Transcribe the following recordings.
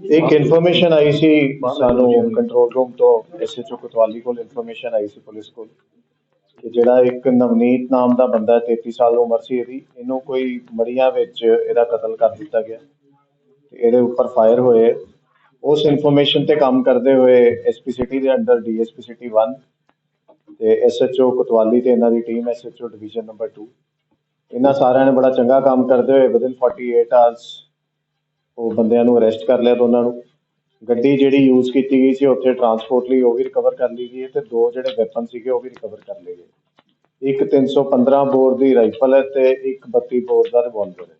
ਇੱਕ ਇਨਫੋਰਮੇਸ਼ਨ ਆਈ ਸੀ ਸਾਨੂੰ ਕੰਟਰੋਲ ਰੂਮ ਤੋਂ ਐਸਐਚਓ ਕੋਤਵਾਲੀ ਕੋਲ ਇਨਫੋਰਮੇਸ਼ਨ ਆਈ ਸੀ ਪੁਲਿਸ ਕੋਲ ਕਿ ਜਿਹੜਾ ਇੱਕ ਨਵਨੀਤ ਨਾਮ ਦਾ ਬੰਦਾ ਹੈ, 33 ਸਾਲ ਉਮਰ ਸੀ ਇਹਦੀ ਇਹਨੂੰ ਕੋਈ ਮੜੀਆਂ ਵਿੱਚ ਇਹਦਾ ਕਤਲ ਕਰ ਦਿੱਤਾ ਗਿਆ ਤੇ ਇਹਦੇ ਉੱਪਰ ਫਾਇਰ ਹੋਏ। ਉਸ ਇਨਫੋਰਮੇਸ਼ਨ ਤੇ ਕੰਮ ਕਰਦੇ ਹੋਏ ਐਸਪੀ ਸਿਟੀ ਦੇ ਅੰਡਰ ਡੀਐਸਪੀ ਸਿਟੀ 1 ਤੇ ਐਸਐਚਓ ਕੋਤਵਾਲੀ ਤੇ ਇਹਨਾਂ ਦੀ ਟੀਮ ਐਸਐਚਓ ਡਿਵੀਜ਼ਨ ਨੰਬਰ 2 ਇਹਨਾਂ ਸਾਰਿਆਂ ਨੇ ਬੜਾ ਚੰਗਾ ਕੰਮ ਕਰਦੇ ਹੋਏ ਵਿਦਿਨ 48 ਆਵਰਸ ਉਹ ਬੰਦਿਆਂ ਨੂੰ ਅਰੈਸਟ ਕਰ ਲਿਆ ਦੋਨਾਂ ਨੂੰ। ਗੱਡੀ ਜਿਹੜੀ ਯੂਜ਼ ਕੀਤੀ ਗਈ ਸੀ ਉੱਥੇ ਟਰਾਂਸਪੋਰਟ ਲਈ ਉਹ ਵੀ ਰਿਕਵਰ ਕਰ ਲਈ ਗਈ ਹੈ ਤੇ ਦੋ ਜਿਹੜੇ ਵੈਪਨ ਸੀਗੇ ਉਹ ਵੀ ਰਿਕਵਰ ਕਰ ਲਏ ਗਏ। ਇੱਕ 315 ਬੋਰ ਦੀ ਰਾਈਫਲ ਹੈ ਤੇ ਇੱਕ 32 ਬੋਰ ਦਾ ਰਿਵਾਲਵਰ ਹੈ।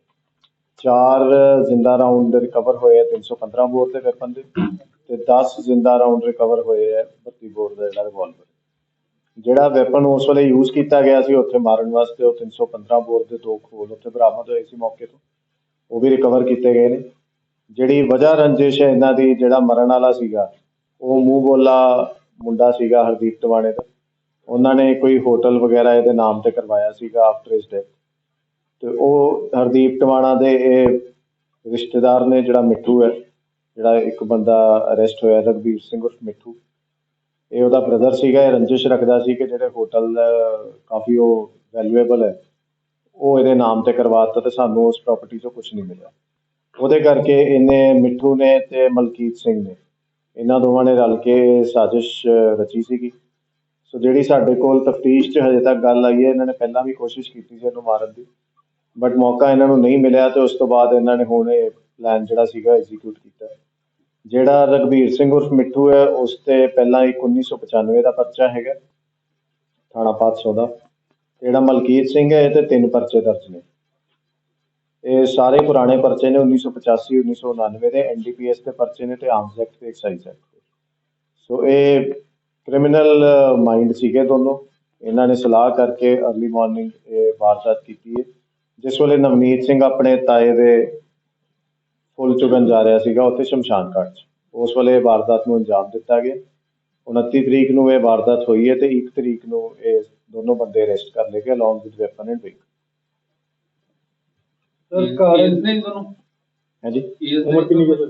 ਚਾਰ ਜ਼ਿੰਦਾ ਰਾਉਂਡ ਰਿਕਵਰ ਹੋਏ ਆ 315 ਬੋਰ ਦੇ ਵੈਪਨ ਦੇ ਤੇ 10 ਜ਼ਿੰਦਾ ਰਾਉਂਡ ਰਿਕਵਰ ਹੋਏ ਹੈ 32 ਬੋਰ ਦਾ ਜਿਹੜਾ ਰਿਵਾਲਵਰ ਜਿਹੜਾ ਵੈਪਨ ਉਸ ਵੇਲੇ ਯੂਜ਼ ਕੀਤਾ ਗਿਆ ਸੀ ਉੱਥੇ ਮਾਰਨ ਵਾਸਤੇ ਉਹ 315 ਬੋਰ ਦੇ ਦੋ ਖੋਲ ਉੱਥੇ ਬਰਾਮਦ ਹੋਏ ਸੀ ਮੌਕੇ ਤੋਂ। ਉਹ ਵੀ ਰਿਕਵਰ ਕੀਤੇ ਗਏ ਨੇ। ਜਿਹੜੀ ਵਜ੍ਹਾ ਰੰਜਿਸ਼ ਹੈ ਇਹਨਾਂ ਦੀ, ਜਿਹੜਾ ਮਰਨ ਵਾਲਾ ਸੀਗਾ, ਉਹ ਮੂੰਹ ਬੋਲਾ ਮੁੰਡਾ ਸੀਗਾ ਹਰਦੀਪ ਟਵਾਣੇ ਦਾ। ਉਹਨਾਂ ਨੇ ਕੋਈ ਹੋਟਲ ਵਗੈਰਾ ਇਹਦੇ ਨਾਮ ਤੇ ਕਰਵਾਇਆ ਸੀਗਾ ਆਫਟਰ ਇਸ ਡੈਥ ਤੇ ਉਹ ਹਰਦੀਪ ਟਵਾਣਾ ਦੇ ਇਹ ਰਿਸ਼ਤੇਦਾਰ ਨੇ, ਜਿਹੜਾ ਮਿੱਠੂ ਹੈ, ਜਿਹੜਾ ਇੱਕ ਬੰਦਾ ਅਰੈਸਟ ਹੋਇਆ, ਰਘਬੀਰ ਸਿੰਘ ਉਰਫ ਮਿੱਠੂ। ਇਹ ਉਹਦਾ ਬ੍ਰਦਰ ਸੀਗਾ, ਇਹ ਰੰਜਿਸ਼ ਰੱਖਦਾ ਸੀ ਕਿ ਜਿਹੜੇ ਹੋਟਲ, ਕਾਫੀ ਉਹ ਵੈਲਿਊਏਬਲ ਹੈ, ਉਹ ਇਹਦੇ ਨਾਮ ਤੇ ਕਰਵਾਤਾ ਤੇ ਸਾਨੂੰ ਉਸ ਪ੍ਰਾਪਰਟੀ ਤੋਂ ਕੁਝ ਨਹੀਂ ਮਿਲਿਆ। ਉਹਦੇ ਕਰਕੇ ਇਹਨੇ ਮਿੱਠੂ ਨੇ ਅਤੇ ਮਲਕੀਤ ਸਿੰਘ ਨੇ, ਇਹਨਾਂ ਦੋਵਾਂ ਨੇ ਰਲ ਕੇ ਸਾਜ਼ਿਸ਼ ਰਚੀ ਸੀਗੀ। ਸੋ ਜਿਹੜੀ ਸਾਡੇ ਕੋਲ ਤਫਤੀਸ਼ 'ਚ ਹਜੇ ਤੱਕ ਗੱਲ ਆਈ ਹੈ, ਇਹਨਾਂ ਨੇ ਪਹਿਲਾਂ ਵੀ ਕੋਸ਼ਿਸ਼ ਕੀਤੀ ਸੀ ਇਹਨੂੰ ਮਾਰਨ ਦੀ, ਬਟ ਮੌਕਾ ਇਹਨਾਂ ਨੂੰ ਨਹੀਂ ਮਿਲਿਆ ਤੇ ਉਸ ਤੋਂ ਬਾਅਦ ਇਹਨਾਂ ਨੇ ਹੁਣ ਇਹ ਪਲਾਨ ਜਿਹੜਾ ਸੀਗਾ ਐਗਜ਼ੀਕਿਊਟ ਕੀਤਾ। ਜਿਹੜਾ ਰਘਬੀਰ ਸਿੰਘ ਉਰਫ ਮਿੱਠੂ ਹੈ, ਉਸ ਤੇ ਪਹਿਲਾਂ ਇੱਕ 1995 ਦਾ ਪਰਚਾ ਹੈਗਾ, ਥਾਣਾ 500 ਦਾ। ਜਿਹੜਾ ਮਲਕੀਤ ਸਿੰਘ ਹੈ, ਇਹ ਤੇ ਤਿੰਨ ਪਰਚੇ ਦਰਜ ਨੇ। ਇਹ ਸਾਰੇ ਪੁਰਾਣੇ ਪਰਚੇ ਨੇ 1985 1999 ਦੇ ਐਨਡੀਪੀਐਸ ਦੇ ਪਰਚੇ ਨੇ ਤੇ ਆਰਮਸ ਐਕਟ ਤੇ ਐਕਸਾਈਜ਼ ਐਕਟ ਦੇ। ਸੋ ਇਹ ਕ੍ਰਿਮੀਨਲ ਮਾਈਂਡ ਸੀਗੇ ਦੋਨੋਂ। ਇਹਨਾਂ ਨੇ ਸਲਾਹ ਕਰਕੇ अर्ਲੀ ਮਾਰਨਿੰਗ ਇਹ ਵਾਰਦਾਤ ਕੀਤੀ ਹੈ। ਜਿਸ ਵੇਲੇ ਨਵਨੀਤ ਸਿੰਘ ਆਪਣੇ ਤਾਏ ਦੇ ਫੁੱਲ ਚੁਗਣ ਜਾ ਰਿਹਾ ਸੀਗਾ ਉੱਥੇ ਸ਼ਮਸ਼ਾਨ ਘਾਟ 'ਚ। ਉਸ ਵੇਲੇ ਇਹ ਵਾਰਦਾਤ ਨੂੰ ਅੰਜਾਮ ਦਿੱਤਾ ਗਿਆ। 29 ਤਰੀਕ ਨੂੰ ਇਹ ਵਾਰਦਾਤ ਹੋਈ ਹੈ ਤੇ 1 ਤਰੀਕ ਨੂੰ ਇਹ ਦੋਨੋਂ ਬੰਦੇ ਅਰੈਸਟ ਕਰ ਲਏ ਗਏ ਅਲੋਂਗ ਵਿਦ ਵੈਪਨ ਐਂਡ ਵਿਕ ਸਰ ਕਾਰਨ ਨਹੀਂ ਤੁਹਾਨੂੰ ਹਾਂਜੀ। ਉਮਰ ਕਿੰਨੀ ਕੁ ਹੈ?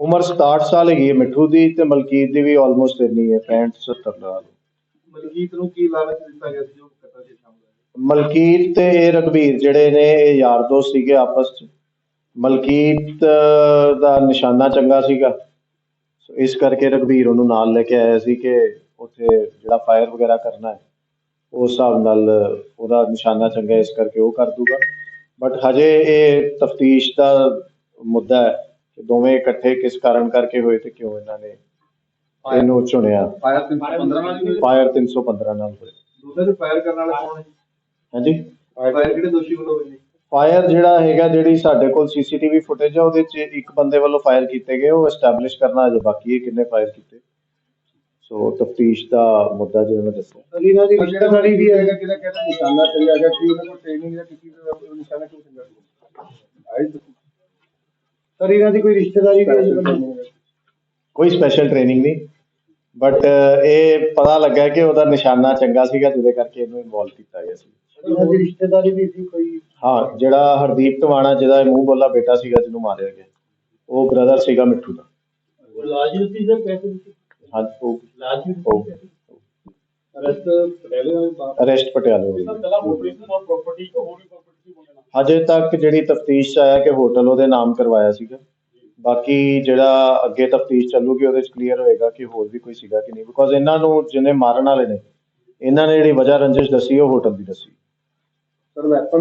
ਉਮਰ 67 ਸਾਲ ਹੈਗੀ ਹੈ ਮਿੱਠੂ ਦੀ ਤੇ ਮਲਕੀਤ ਦੀ ਵੀ ਆਲਮੋਸਟ ਇੰਨੀ ਹੈ 65 70 ਨਾਲ ਮਲਕੀਤ ਨੂੰ ਕੀ ਲਾਲਚ ਦਿੱਤਾ ਗਿਆ ਸੀ ਜੋ ਕਤਲ ਦੇ ਸ਼ਾਮਲ ਮਲਕੀਤ ਤੇ ਇਹ ਰਘਬੀਰ ਜਿਹੜੇ ਨੇ ਇਹ ਯਾਰ ਦੋਸਤ ਸੀਗੇ ਆਪਸ ਚ। ਮਲਕੀਤ ਦਾ ਨਿਸ਼ਾਨਾ ਚੰਗਾ ਸੀਗਾ। ਸੋ ਇਸ ਕਰਕੇ ਰਘਬੀਰ ਉਹਨੂੰ ਨਾਲ ਲੈ ਕੇ ਆਇਆ ਸੀ ਕਿ ਉੱਥੇ ਜਿਹੜਾ ਫਾਇਰ ਵਗੈਰਾ ਕਰਨਾ ਹੈ ਉਸ ਹਿਸਾਬ ਨਾਲ ਉਹਦਾ ਨਿਸ਼ਾਨਾ ਚੰਗਾ ਹੈ, ਇਸ ਕਰਕੇ ਉਹ ਕਰ ਦੂਗਾ। ਬਟ ਹਜੇ ਇਹ ਤਫਤੀਸ਼ ਦਾ ਮੁੱਦਾ ਹੈ ਕਿ ਦੋਵੇਂ ਇਕੱਠੇ ਕਿਸ ਕਾਰਨ ਕਰਕੇ ਹੋਏ ਤੇ ਕਿਉਂ ਇਹਨਾਂ ਨੇ ਇਹਨੂੰ ਚੁਣਿਆ। ਫਾਇਰ 315 ਨਾਲ ਹੀ ਫਾਇਰ 315 ਨਾਲ ਹੋਇਆ ਦੂਸਰੇ ਤੇ ਫਾਇਰ ਕਰਨ ਵਾਲਾ ਕੌਣ ਹੈ ਹਾਂਜੀ? ਫਾਇਰ ਕਿਹੜੇ ਦੋਸ਼ੀ ਵੱਲੋਂ ਹੋਏ ਨੇ? ਫਾਇਰ ਜਿਹੜਾ ਹੈਗਾ ਜਿਹੜੀ ਸਾਡੇ ਕੋਲ ਸੀਸੀਟੀਵੀ ਫੁਟੇਜ ਹੈ ਉਹਦੇ 'ਚ ਇੱਕ ਬੰਦੇ ਵੱਲੋਂ ਫਾਇਰ ਕੀਤੇ ਗਏ ਉਹ ਐਸਟੈਬਲਿਸ਼ ਕਰਨਾ ਅਜੇ ਬਾਕੀ ਹੈ ਕਿੰਨੇ ਫਾਇਰ ਕੀਤੇ। ਸੋ ਤਫਤੀਸ਼ ਦਾ ਮੁੱਦਾ ਜਿਵੇਂ ਮੈਂ ਦੱਸਿਆ। ਅਲੀਨਾ ਦੀ ਰਿਸ਼ਤੇਦਾਰੀ ਵੀ ਹੈਗਾ ਕਿਹਦਾ ਕਹਿੰਦਾ ਨਿਸ਼ਾਨਾ ਚੱਲਿਆ ਗਿਆ ਕਿ ਉਹਨਾਂ ਕੋਲ ਟ੍ਰੇਨਿੰਗ ਜਾਂ ਕਿਸੇ ਦਾ ਨਿਸ਼ਾਨਾ ਕਿਉਂ ਚੱਲਿਆ ਆਈ ਸਰ ਇਹਨਾਂ ਦੀ ਕੋਈ ਰਿਸ਼ਤੇਦਾਰੀ ਵੀ ਕੋਈ ਸਪੈਸ਼ਲ ਟ੍ਰੇਨਿੰਗ ਨਹੀਂ। ਬਟ ਇਹ ਪਤਾ ਲੱਗਾ ਕਿ ਉਹਦਾ ਨਿਸ਼ਾਨਾ ਚੰਗਾ ਸੀਗਾ ਜਿਹਦੇ ਕਰਕੇ ਇਹਨੂੰ ਇਨਵੋਲਵ ਕੀਤਾ ਗਿਆ ਸੀ। ਇਹਨਾਂ ਦੀ ਰਿਸ਼ਤੇਦਾਰੀ ਵੀ ਸੀ ਕੋਈ? ਹਾਂ ਜਿਹੜਾ ਹਰਦੀਪ ਟਵਾਣਾ ਜਿਹਦਾ ਇਹ ਮੂੰਹ ਬੋਲਾ ਬੇਟਾ ਸੀਗਾ ਜਿਹਨੂੰ ਮਾਰਿਆ ਗਿਆ। ਉਹ ਬ੍ਰਦਰ ਸੀਗਾ ਮਿੱਠੂ ਦਾ। ਲਾਜੀਤੀ ਦੇ ਪੈਸੇ ਦਿੱਤੇ। ਹਾਂ ਉਹ ਲਾਜੀਤੀ ਉਹ ਅਰਸਤ ਪਹਿਲੇ ਵਾਲੇ ਬਾਪ ਅਰੈਸਟ ਪਟਿਆਲੇ ਹੋਈ ਪਹਿਲਾਂ ਆਪਰੇਸ਼ਨ ਔਰ ਪ੍ਰਾਪਰਟੀ ਕੋ ਹੋਰੀ ਪ੍ਰਾਪਰਟੀ ਬੋਲਣਾ। ਹਜੇ ਤੱਕ ਜਿਹੜੀ ਤਫਤੀਸ਼ ਆਇਆ ਕਿ ਹੋਟਲ ਉਹਦੇ ਨਾਮ ਕਰਵਾਇਆ ਸੀਗਾ। ਬਾਕੀ ਜਿਹੜਾ ਅੱਗੇ ਤਫਤੀਸ਼ ਚੱਲੂਗੀ ਉਹਦੇ ਚ ਕਲੀਅਰ ਹੋਏਗਾ ਕਿ ਹੋਰ ਵੀ ਕੋਈ ਸੀਗਾ ਕਿ ਨਹੀਂ। ਬਿਕੋਜ਼ ਇਹਨਾਂ ਨੂੰ ਜਿਹਨੇ ਮਾਰਨ ਵਾਲੇ ਨੇ ਇਹਨਾਂ ਨੇ ਜਿਹੜੀ ਵਜ੍ਹਾ ਰੰਜਿਸ਼ ਦੱਸੀ ਉਹ ਹੋਟਲ ਦੀ ਦੱਸੀ। Sir weapon